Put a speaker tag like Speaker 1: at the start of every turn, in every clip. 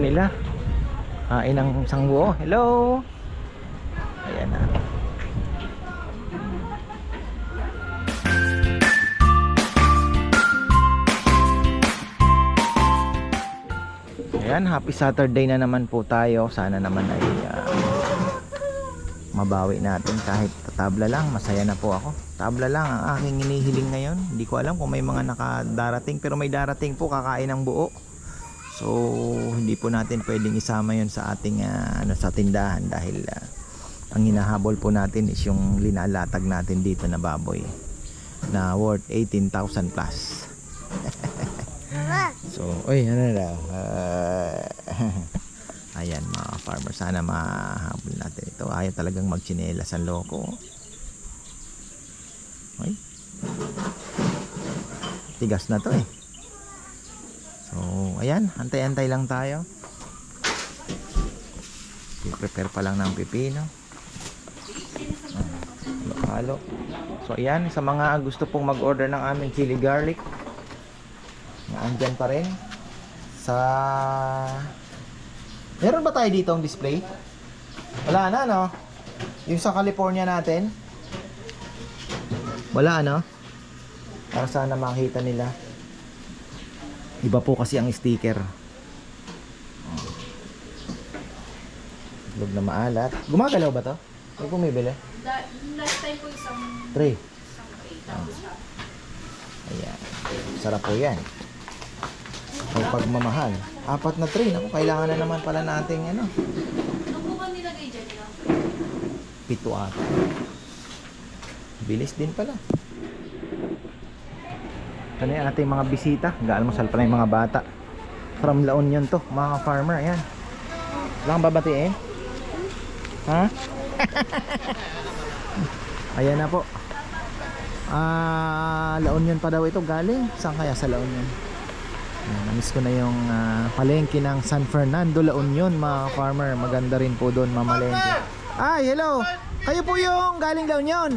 Speaker 1: nila. Kain ng sangbuo. Hello. Ayan na. Ayan, happy Saturday na naman po tayo. Sana naman ay ah, mabawi natin kahit tabla lang. Masaya na po ako. Tabla lang ang aking inihiling ngayon. Hindi ko alam kung may mga nakadarating pero may darating po kakain ng buo. So, hindi po natin pwedeng isama yon sa ating ah, ano sa tindahan dahil ah, ang hinahabol po natin is yung linalatag natin dito na baboy na worth 18,000 plus. So, oy, ano na daw? Ah, ayan mga farmer, sana mahabol natin ito. Ayaw talagang magchinelas ang loko. Oy. Tigas na to eh. Ayan, antay-antay lang tayo. I-prepare pa lang ng pipino. Halo. So, ayan, sa mga gusto pong mag-order ng aming chili garlic, andyan pa rin sa meron ba tayo dito ang display? wala na no yung sa California natin wala no para sana makita nila iba po kasi ang sticker Log na maalat gumagalaw ba to? may bumibili?
Speaker 2: Last time po isang
Speaker 1: 3
Speaker 2: isang tray. Tapos
Speaker 1: Ayan. Sarap po yan. Ang pagmamahal. Apat na train. Ako, kailangan na naman pala nating ano,
Speaker 2: ano po ba nilagay dyan?
Speaker 1: Pito ata. Bilis din pala. Ito na ating mga bisita. Gaalmusal pala yung mga bata. From La Union to, mga farmer. Ayan. Wala kang babatiin? Ha? Ayan na po. Ah, La Union pa daw ito galing. Saan kaya sa La Union? Ayan, namiss ko na yung ah, palengke ng San Fernando La Union, mga farmer. Maganda rin po doon, mamalengke. Ay, hello. Kayo po yung galing La Union.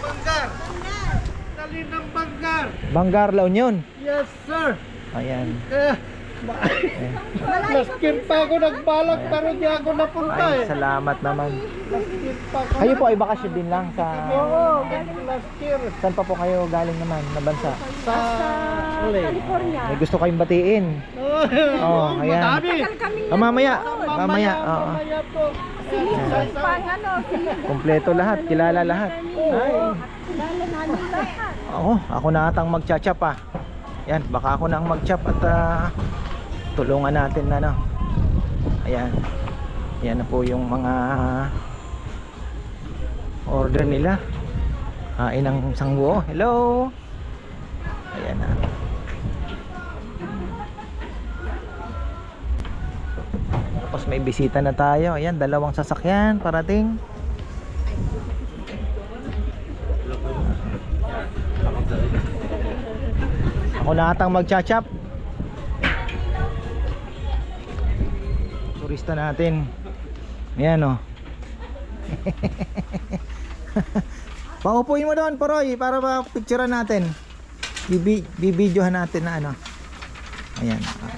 Speaker 3: Banggar! Dali ng Banggar!
Speaker 1: Banggar La Union.
Speaker 3: Yes, sir!
Speaker 1: Ayan.
Speaker 3: Eh, Laskin pa ako nagbalak pero di ako napunta
Speaker 1: Ay,
Speaker 3: eh.
Speaker 1: salamat naman.
Speaker 3: Laskin pa ako.
Speaker 1: Kayo po ay bakasyon din lang sa...
Speaker 3: Oo, laskin.
Speaker 1: Saan pa po kayo galing naman na bansa?
Speaker 3: Sa Uli.
Speaker 1: May gusto kayong batiin. Oh, ayan.
Speaker 3: Madami.
Speaker 1: Ah, mamaya. Mamaya. oo.
Speaker 3: Mamaya po.
Speaker 4: Sila
Speaker 1: Kompleto lahat. Kilala lahat. Ay.
Speaker 4: kilala lahat.
Speaker 1: Ako, na atang magchachap ah. Yan, baka ako na ang magchap at ah, tulungan natin na no. Ayan. Yan na po yung mga order nila. Kain ng sangbuo. Hello. Ayan na. May bisita na tayo. Ayan, dalawang sasakyan parating. Ako na atang magchachap. Turista natin. Ayan o. Paupuin mo doon, Paroy, para ma-picturean natin. Bibi bibidyohan natin na ano. Ayan. Oo.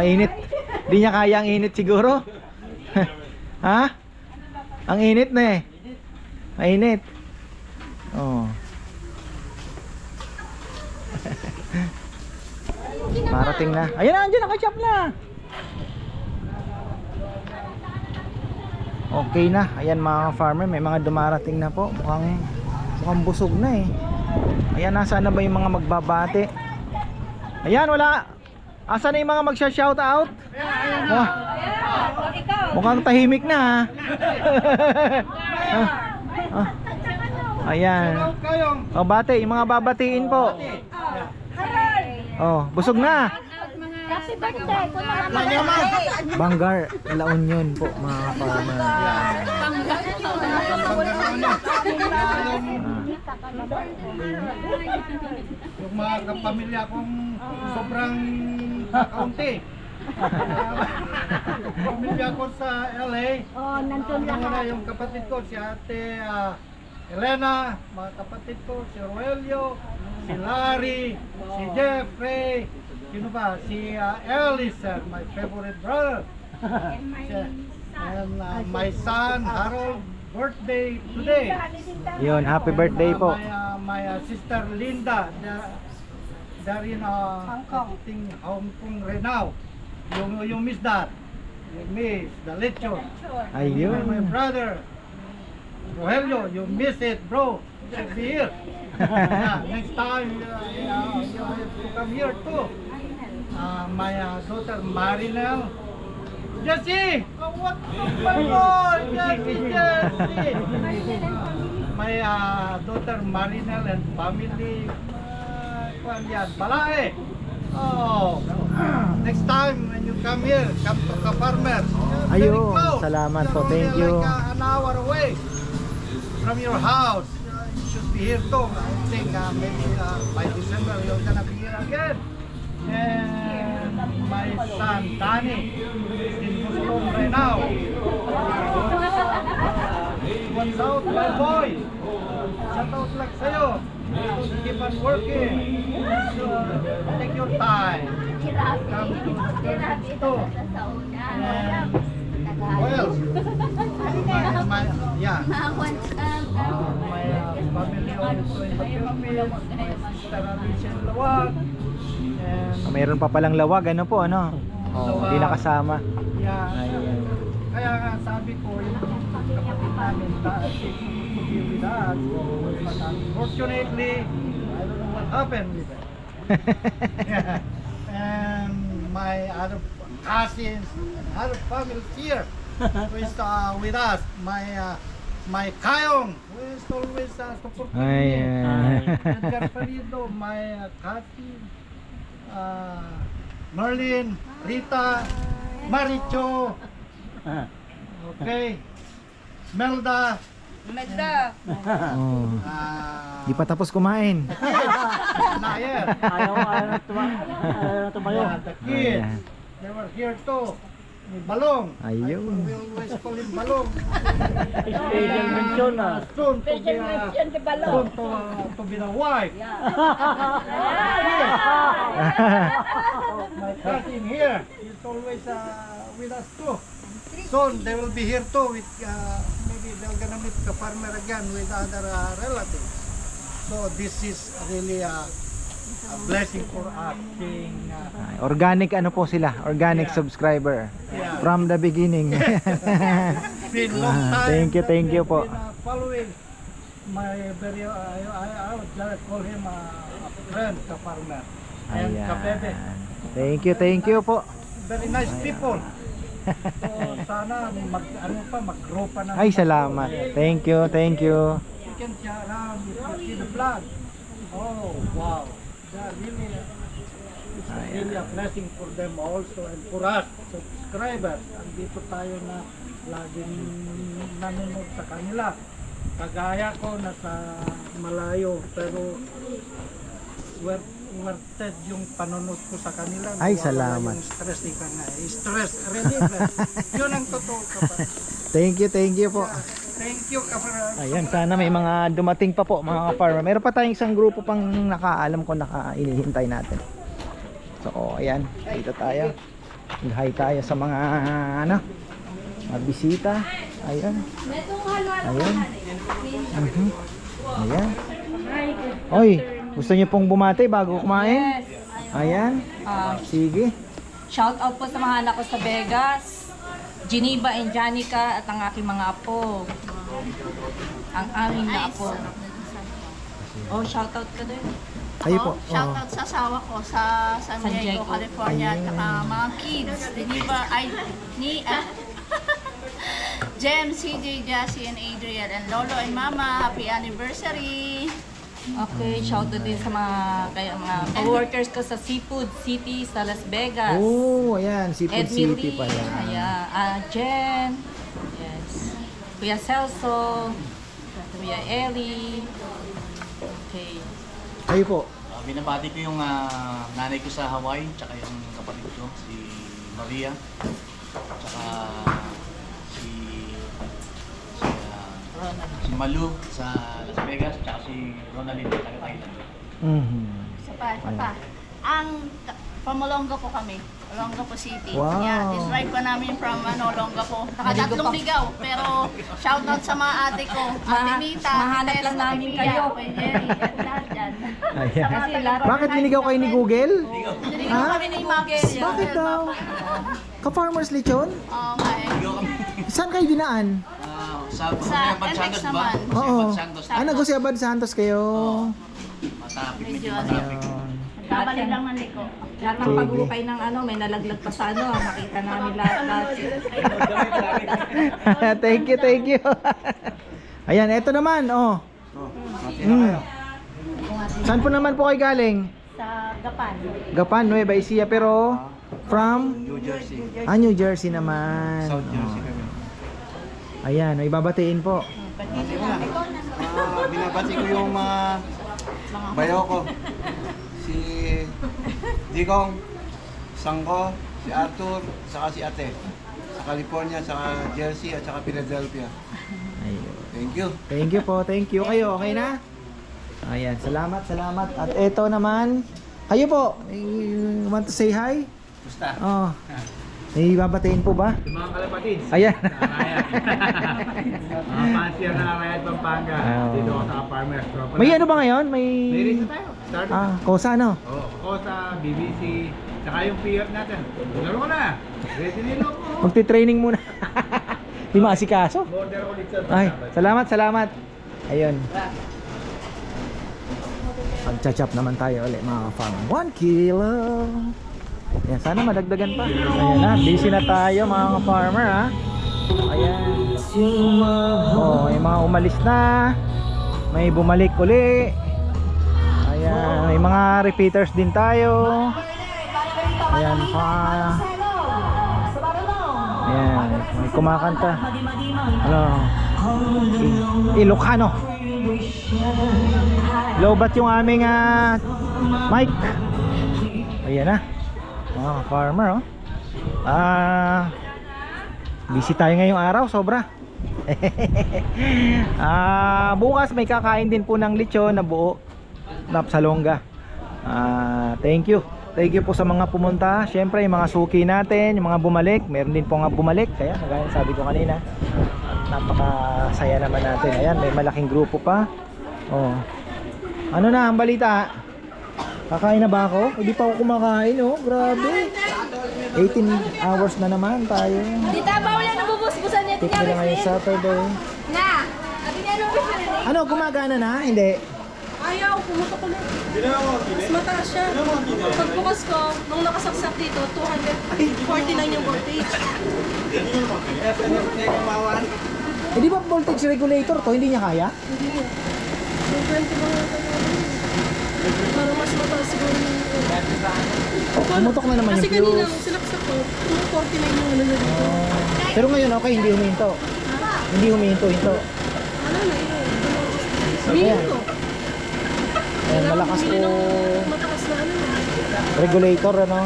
Speaker 1: Mainit. Di niya kaya ang init siguro. ha? Ang init na eh. Mainit. Oh. Marating na. Ayan na, andyan nakachap na. Okay na. Ayan mga farmer, may mga dumarating na po. Mukhang, mukhang busog na eh. Ayan, nasaan na ba yung mga magbabate? Ayan, wala. Asan na yung mga magsha-shout out? Oh, mukhang tahimik na ha. Ah, ah. Ayan. Oh, bate, yung mga babatiin po. Oh, busog na. Banggar, La Union po, mga farmer.
Speaker 3: yung mga kapamilya kong sobrang kaunti. Pamilya ko sa LA.
Speaker 4: Oh, nandun lahat.
Speaker 3: yung kapatid ko, si ate ah, Elena, mga kapatid ko, si Roelio, si Larry, si Jeffrey, sino ba? Si uh, Elisa, my favorite brother. Si- And uh, my son, Harold, birthday today.
Speaker 1: Yun, happy birthday
Speaker 3: And, uh,
Speaker 1: po.
Speaker 3: My, uh, my uh, sister Linda, the, in uh,
Speaker 4: Hong Kong.
Speaker 3: I think Hong Kong now. You, you miss that. You miss the lechon. And my
Speaker 1: Ayun.
Speaker 3: brother, Rogelio, you miss it, bro. You should be here. yeah, next time, uh, you have to come here too. Uh, my uh, daughter Marinel. Jessie! Oh, what the fuck? Jessie, Jessie! My uh, daughter Marinel and family. Kwan yan, Balae. Oh, next time when you come here, come to Ka-Farmer. Very
Speaker 1: Ayun, salamat po, thank you.
Speaker 3: Like uh, an hour away from your house. You should be here too. I think uh, maybe uh, by December you're gonna be here again. And my son Danny is in Muslim right now. What's out, my boy? Shout out lang sa'yo. Keep on working. So, take your time. Come to the store. And else? My, my, yeah. Uh, my uh, family also in the Philippines. My sister in Lawag. And
Speaker 1: Mayroon pa palang lawag, ano po, ano? Oh, hindi nakasama.
Speaker 3: yeah. Kaya nga sabi ko, yung kapatid namin be with us, but unfortunately, I don't know what happened with. Yeah. And my other cousins and other families here who is uh, with us, my uh, my Kayong, who is always uh, supporting me.
Speaker 1: Ayan.
Speaker 3: Edgar Farido, my uh, Kathy, uh, Merlin, Rita, Maricho, okay, Melda,
Speaker 1: Oh.
Speaker 3: uh,
Speaker 1: Di pa tapos kumain.
Speaker 3: Nayer,
Speaker 5: Ayaw, ayaw na tumayo. Ayaw na tumayo.
Speaker 3: yeah, the kids,
Speaker 1: Ayan.
Speaker 3: they were here too. Ni Balong.
Speaker 1: Ayun.
Speaker 3: We always call him Balong.
Speaker 5: Special mention ah.
Speaker 3: Soon to be, uh, soon to, uh, to be the wife. My cousin here is always uh, with us too. Soon they will be here too with uh, maybe they're gonna meet the farmer again with other uh, relatives. So this is really a, a blessing for us seeing uh,
Speaker 1: Organic ano po sila? Organic
Speaker 3: Yeah.
Speaker 1: subscriber.
Speaker 3: Yeah.
Speaker 1: From the beginning.
Speaker 3: been long
Speaker 1: Ah,
Speaker 3: time.
Speaker 1: thank you, thank you po.
Speaker 3: been, uh, following my very, uh, I, I, would just call him a, a friend, ka farmer. And
Speaker 1: Ayan.
Speaker 3: kabebe.
Speaker 1: Thank you, thank you po.
Speaker 3: Very nice people. So sana mag, ano pa, mag-grow pa ng
Speaker 1: Ay, salamat. Thank you, thank you.
Speaker 3: You can see around you see the vlog. Oh, wow. They're really, it's really a blessing for them also and for us, subscribers. Andito tayo na laging nanonood sa kanila. Kagaya ko nasa malayo pero worth, worth it yung panonood ko sa kanila.
Speaker 1: Ay,
Speaker 3: Nawawala
Speaker 1: salamat.
Speaker 3: Yung stress ka na. Stress reliever. Yun ang totoo kapatid.
Speaker 1: Thank you, thank you po.
Speaker 3: Thank you kapatid.
Speaker 1: Ayan, sana may mga dumating pa po mga farmer. Meron pa tayong isang grupo pang nakaalam ko naka inihintay natin. So, ayan, dito tayo. Mag-hi tayo sa mga ano, mga bisita. Ayan. Ayan. Mhm. Ayan. Oy, gusto niyo pong bumati bago kumain? Ayan.
Speaker 6: Ah,
Speaker 1: Sige.
Speaker 6: shout out po sa mga anak ko sa Vegas, Geneva and Janica at ang aking mga apo. Ang aming na apo. Oh, shout out ka din.
Speaker 1: Kayo po.
Speaker 2: Oh, shout
Speaker 1: Oo.
Speaker 2: out sa asawa ko sa San
Speaker 6: San
Speaker 2: Diego,
Speaker 6: Diego.
Speaker 2: California, at saka mga kids, Geneva, ay, ni, ah, Jem, CJ, Jassy, and Adriel, and Lolo and Mama, happy anniversary!
Speaker 6: Okay, shout out din sa mga kaya mga co-workers ko sa Seafood City sa Las Vegas.
Speaker 1: Oh, ayan, Seafood
Speaker 6: Ed
Speaker 1: City
Speaker 6: Millie,
Speaker 1: pa yan.
Speaker 6: ayan, ah, Jen, yes, Kuya Celso, Kuya Ellie, okay.
Speaker 1: Kayo po.
Speaker 7: Uh, binabati ko yung ah, nanay ko sa Hawaii, tsaka yung kapatid ko, si Maria, tsaka si, si, ah, si Malu sa Las Vegas, tsaka si Ronaldin taga Thailand.
Speaker 1: Mhm.
Speaker 2: Isa pa, isa pa. Ang from Olongapo kami. Olongapo City.
Speaker 1: Wow.
Speaker 2: Yeah, this ride pa namin from ano, Olongapo. Nakatatlong ligaw. Pero shout out sa mga ate ko. Ate Mita,
Speaker 6: mahanap lang namin kayo.
Speaker 2: Kuya Jerry, at lahat dyan.
Speaker 6: Kasi lahat
Speaker 1: Bakit binigaw kayo ni Google?
Speaker 2: Niligaw kami ni Max.
Speaker 1: Bakit daw? Ka-farmers lechon?
Speaker 2: Okay.
Speaker 7: Ligaw kami.
Speaker 1: Saan kayo dinaan?
Speaker 7: Ah, sa
Speaker 2: Sa
Speaker 7: Abad Santos ba?
Speaker 2: naman.
Speaker 7: Jose
Speaker 1: Oo.
Speaker 7: Abad Santos.
Speaker 1: Ah, nag-Jose Abad Santos kayo.
Speaker 7: Matapik, medyo
Speaker 2: Medyo ano.
Speaker 7: matapik.
Speaker 2: Babalik lang ng liko.
Speaker 6: Lahat ng
Speaker 1: Sige.
Speaker 6: pag-ukay ng ano, may nalaglag pa sa ano, makita namin lahat-lahat.
Speaker 1: thank you, thank you. Ayan, eto naman, oh. Mm. Saan po naman po kayo galing?
Speaker 2: Sa Gapan.
Speaker 1: Gapan, Nueva Ecija, pero from
Speaker 7: New Jersey.
Speaker 1: ah, New Jersey naman.
Speaker 7: South Jersey
Speaker 1: Oh.
Speaker 7: kami.
Speaker 1: Ayan, may babatiin po.
Speaker 7: Ah, binabati ko yung mga bayo ko. Si Digong, Sangko, si Arthur, saka si Ate. Sa California, saka Jersey, at saka Philadelphia.
Speaker 1: Ayun.
Speaker 7: Thank you.
Speaker 1: Thank you po, thank you. Kayo, okay na? Ayan, salamat, salamat. At eto naman, kayo po, eh, want to say hi?
Speaker 7: Basta.
Speaker 1: Oh. May babatiin po ba?
Speaker 8: Mga kalapatid.
Speaker 1: Ayan.
Speaker 8: Mga pansier na Arayat Pampanga.
Speaker 1: Oh.
Speaker 8: Dito ako sa Farmers Tropa.
Speaker 1: May ano ba ngayon? May...
Speaker 8: May race na tayo. Start.
Speaker 1: Ah, kosa ano?
Speaker 8: Oh, Kosa, BBC, tsaka yung PF natin. Laro ko na. Ready nilo ko.
Speaker 1: Magti-training muna. Di maasikaso.
Speaker 8: Border ulit sa
Speaker 1: Ay, salamat, salamat. Ayun. Pagchachap naman tayo ulit mga farm. 1 kilo. Ayan, sana madagdagan pa. Ayan na, busy na tayo mga farmer ha. Ayan. Oh, may mga umalis na. May bumalik uli. Ayan, may mga repeaters din tayo. Ayan, pa. Ayan, may kumakanta. Ano? Ilocano. Lobat yung aming ah, mic. Ayan na. Mga farmer oh. Ah, busy tayo ngayong araw, sobra. ah, bukas may kakain din po ng lechon na buo na salongga. Ah, thank you. Thank you po sa mga pumunta. Siyempre, yung mga suki natin, yung mga bumalik, meron din po nga bumalik. Kaya, gaya ng sabi ko kanina, napakasaya naman natin. Ayan, may malaking grupo pa. Oh. Ano na ang balita? Kakain na ba ako? Hindi pa ako kumakain, oh. Grabe. 18 hours na naman tayo.
Speaker 4: Tita, bawal na nabubusbusan niya.
Speaker 1: Tip nila ngayon Saturday.
Speaker 4: Na! Na nung
Speaker 1: Ano, gumagana na? Hindi.
Speaker 4: Ayaw, pumutok ulit. Mas mataas siya. Pagbukas ko, nung nakasaksak dito, 249 yung voltage.
Speaker 1: Eh, di ba voltage regulator to? Hindi niya kaya?
Speaker 4: Yung 20 lang Parang mas mataas siguro yung...
Speaker 1: Pumutok na naman
Speaker 4: Kasi
Speaker 1: yung
Speaker 4: kanina,
Speaker 1: fuse.
Speaker 4: sinaksak ko, 249 yung ano na dito.
Speaker 1: Oh. Pero ngayon, okay, hindi huminto. Hindi huminto, hinto.
Speaker 4: Ano na yun? Sabihin ko.
Speaker 1: Ayan, malakas
Speaker 4: bumili
Speaker 1: po
Speaker 4: ng mataas na ano.
Speaker 1: regulator, ano.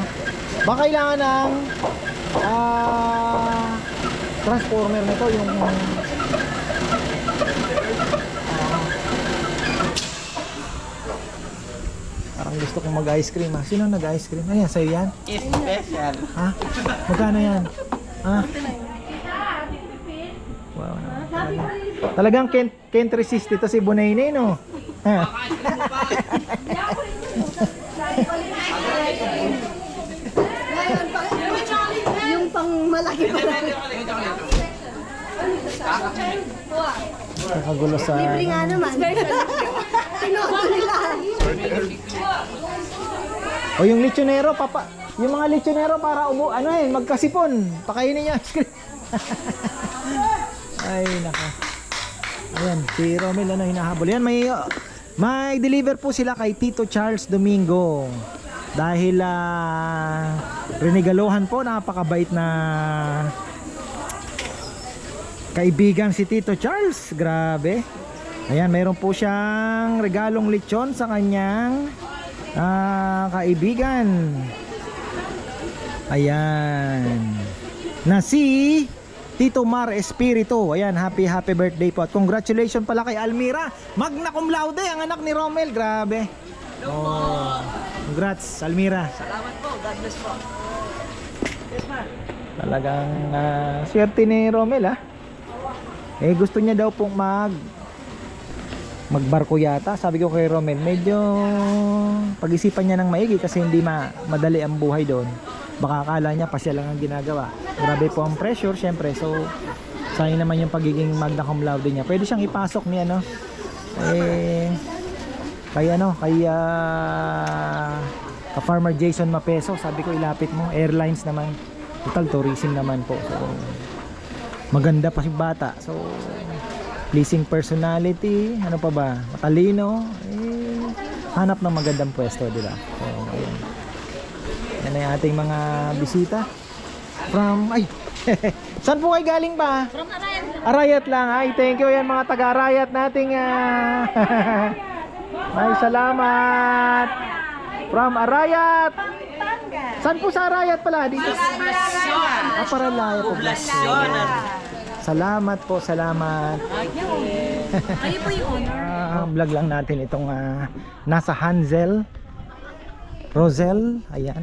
Speaker 1: Baka kailangan ng ah transformer nito, yung Parang gusto kong mag-ice cream ha. Sino nag-ice cream? Ayan, sa'yo yan?
Speaker 7: Special.
Speaker 1: Ha? Magkano yan? Ha? Wow naman. Talagang can't, can't resist ito si Bunaynay, no? Ha?
Speaker 4: Yung pang malaki pa lang.
Speaker 1: Nakagulo sa...
Speaker 4: Libre nga naman. Tinoto nila.
Speaker 1: O yung lechonero, papa. Yung mga lechonero para ubo, ano eh, magkasipon. Pakainin niya. Ay, naka. Ayan, si Romel ano hinahabol. Yan, may uh, may deliver po sila kay Tito Charles Domingo. Dahil ah renigaluhan po, napakabait na kaibigan si Tito Charles. Grabe. Ayan, mayroon po siyang regalong lechon sa kanyang ah, kaibigan. Ayan. Na si Tito Mar Espiritu. Ayan, happy happy birthday po. At congratulations pala kay Almira. Magna cum laude ang anak ni Romel. Grabe. Oh, congrats Almira.
Speaker 6: Salamat po. God bless po.
Speaker 1: Talagang ah, swerte ni Romel ah. Eh gusto niya daw pong mag magbarko yata. Sabi ko kay Romel, medyo pag-isipan niya ng maigi kasi hindi ma madali ang buhay doon. Baka akala niya pa siya lang ang ginagawa. Grabe po ang pressure syempre. So sayang naman yung pagiging magna cum laude niya. Pwede siyang ipasok ni ano eh kay ano kay ah, ka Farmer Jason Mapeso sabi ko ilapit mo airlines naman total tourism naman po so maganda pa si bata so pleasing personality ano pa ba matalino eh, hanap ng magandang pwesto di ba so ayun yan yung ating mga bisita from ay saan po kayo galing ba
Speaker 2: From Arayat.
Speaker 1: Arayat lang. Ay, thank you yan mga taga-Arayat nating ah. Ay, salamat. From Arayat. Saan po sa Arayat pala? Dito. Ah, Paralaya po. Salamat po, salamat.
Speaker 6: Kayo po yung owner.
Speaker 1: Ah, vlog lang natin itong ah, nasa Hansel. Rosel, ayan.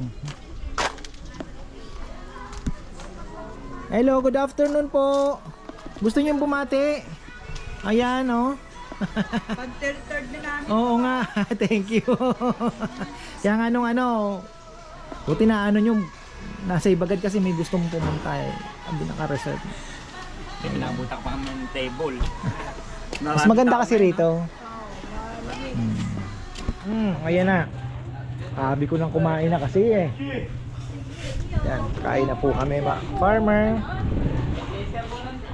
Speaker 1: Mhm. Hello, good afternoon po. Gusto niyo bumati? Ayan, oh.
Speaker 6: Pag-third na namin.
Speaker 1: Oo nga, thank you. Kaya nga nung ano, buti na ano nyo, nasa Ibagad kasi may gustong pumunta eh. Hindi naka-reserve.
Speaker 5: Pinabutak pa kami ng table.
Speaker 1: Mas maganda kasi rito. Hmm. Hmm, ayan na. Sabi ko nang kumain na kasi eh. Yan, kain na po kami ba. Farmer.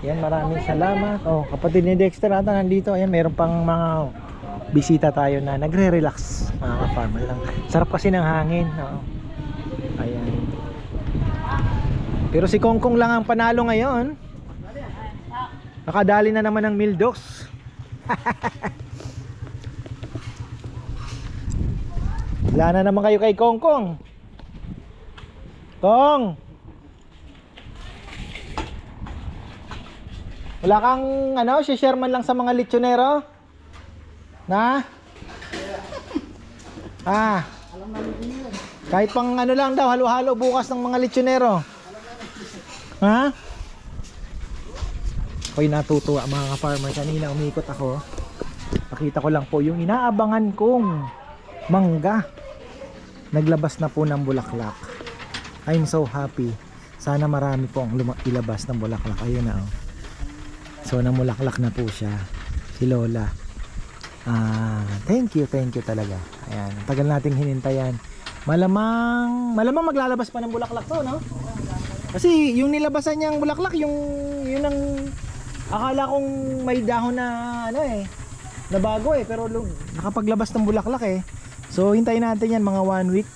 Speaker 1: Yan, maraming salamat. Oh, kapatid ni Dexter ata nandito. Ayan, meron pang mga bisita tayo na nagre-relax mga ka-farmer lang. Sarap kasi ng hangin. Oo. Ayan. Pero si Kongkong lang ang panalo ngayon. Nakadali na naman ng Mildos. Wala na naman kayo kay Kongkong. Kong! Wala kang ano, share man lang sa mga lechonero? Na? Ah. Kahit pang ano lang daw, halo-halo bukas ng mga lechonero. Ha? Ako'y natutuwa mga ka-farmer. Kanina umikot ako. Pakita ko lang po yung inaabangan kong mangga. Naglabas na po ng bulaklak. I'm so happy. Sana marami po ang ilabas ng bulaklak. Ayun na oh. So namulaklak na po siya. Si Lola. Ah, thank you, thank you talaga. Ayan, tagal nating hinintayan. Malamang, malamang maglalabas pa ng bulaklak to, no? Kasi yung nilabasan niyang bulaklak, yung yun ang akala kong may dahon na ano eh, na bago eh, pero lu- nakapaglabas ng bulaklak eh. So hintayin natin yan mga one week.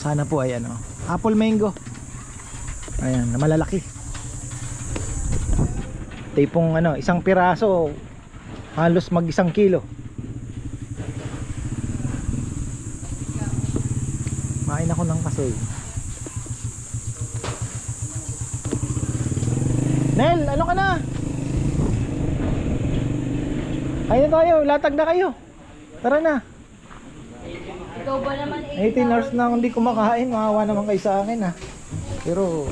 Speaker 1: Sana po ay ano, apple mango. Ayan, na malalaki. Tipong ano, isang piraso halos mag isang kilo. Main ako ng kasoy. Nel, ano ka na? Ayun tayo, latag na kayo. Tara na.
Speaker 6: Ikaw ba naman
Speaker 1: 18 hours na hindi kumakain, maawa naman kayo sa akin ha. Pero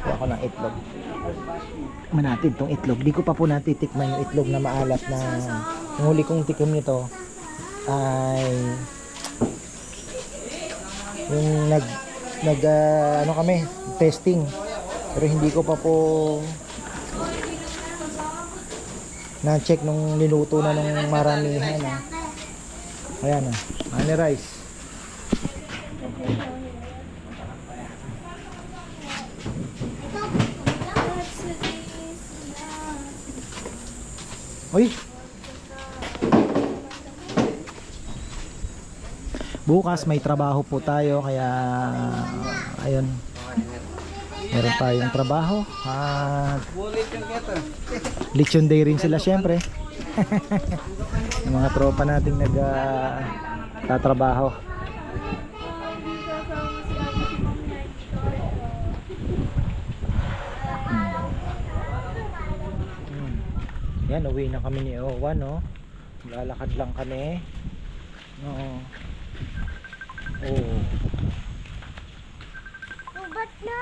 Speaker 1: Kuha ako ng itlog. Tikman natin tong itlog. Di ko pa po natitikman yung itlog na maalat na yung huli kong tikim nito ay yung nag nag ah, ano kami testing. Pero hindi ko pa po na-check nung niluto na nung maramihan ah. ayan ah. Honey rice Bukas may trabaho po tayo kaya ayun. Meron tayong trabaho at lechon day rin sila syempre. Yung mga tropa nating nag ah, tatrabaho. Yan, uwi na kami ni Owa, no? Lalakad lang kami. No. Oh.
Speaker 9: Ubat na!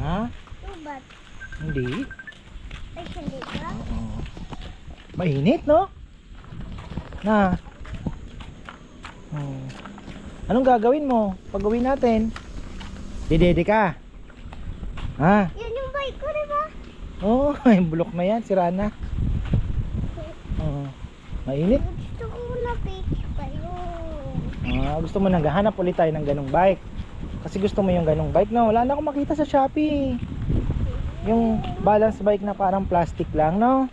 Speaker 1: Ha?
Speaker 9: Ubat.
Speaker 1: Hindi.
Speaker 9: Ay, hindi ba?
Speaker 1: Oo. Mainit, no? Na. Hmm. Anong gagawin mo pag uwi natin? Didede ka. Ha?
Speaker 9: Yan yung bike ko, di ba?
Speaker 1: Oo, oh, yung bulok na yan, sira na. Oo. Mainit.
Speaker 9: Gusto ko na page pa
Speaker 1: Ah, gusto mo naghahanap ulit tayo ng ganong bike. Kasi gusto mo yung ganong bike na wala na akong makita sa Shopee. Yung balance bike na parang plastic lang, no?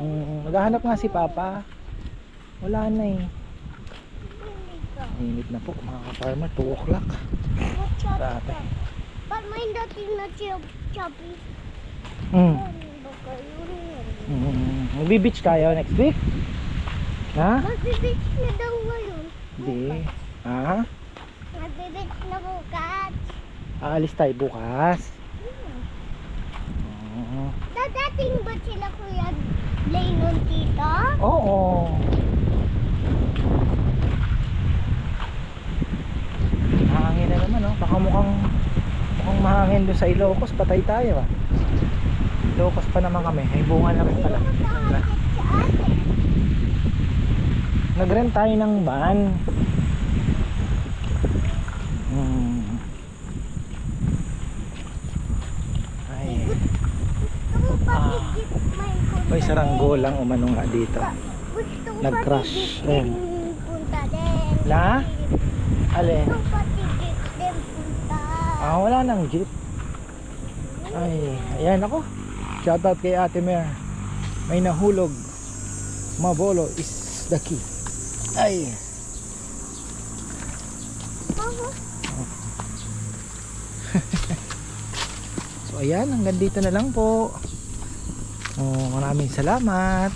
Speaker 1: Mm, naghahanap nga si Papa. Wala na eh. Init na po mga ka-farmer, 2 o'clock. Grabe.
Speaker 9: Ba't may dating na choppy?
Speaker 1: Mm.
Speaker 9: Baka yun.
Speaker 1: Mm. Magbi-beach tayo next week? Ha?
Speaker 9: Magbibit na daw ngayon.
Speaker 1: Hindi. Ha?
Speaker 9: Magbibit na bukas.
Speaker 1: Aalis tayo bukas. Oo.
Speaker 9: Dadating ba sila Kuya Lennon dito?
Speaker 1: Oo. Mahangin na naman, oh. Baka mukhang mukhang mahangin doon sa Ilocos. Patay tayo, ah. Ilocos pa naman kami. May bunga na rin pala.
Speaker 9: Sa ate.
Speaker 1: Nag-rent tayo ng van. Hmm. Ay,
Speaker 9: higit may punta
Speaker 1: may saranggo lang umano nga dito.
Speaker 9: Pa higit
Speaker 1: Ayun. Na? Alin? Ah, wala nang jeep. Ay, ayan ako. Shoutout kay Ate Mer. May nahulog. Mabolo is the key. Ay. So ayan, hanggang dito na lang po. Oh, maraming salamat.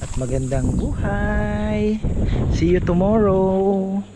Speaker 1: At magandang buhay. See you tomorrow.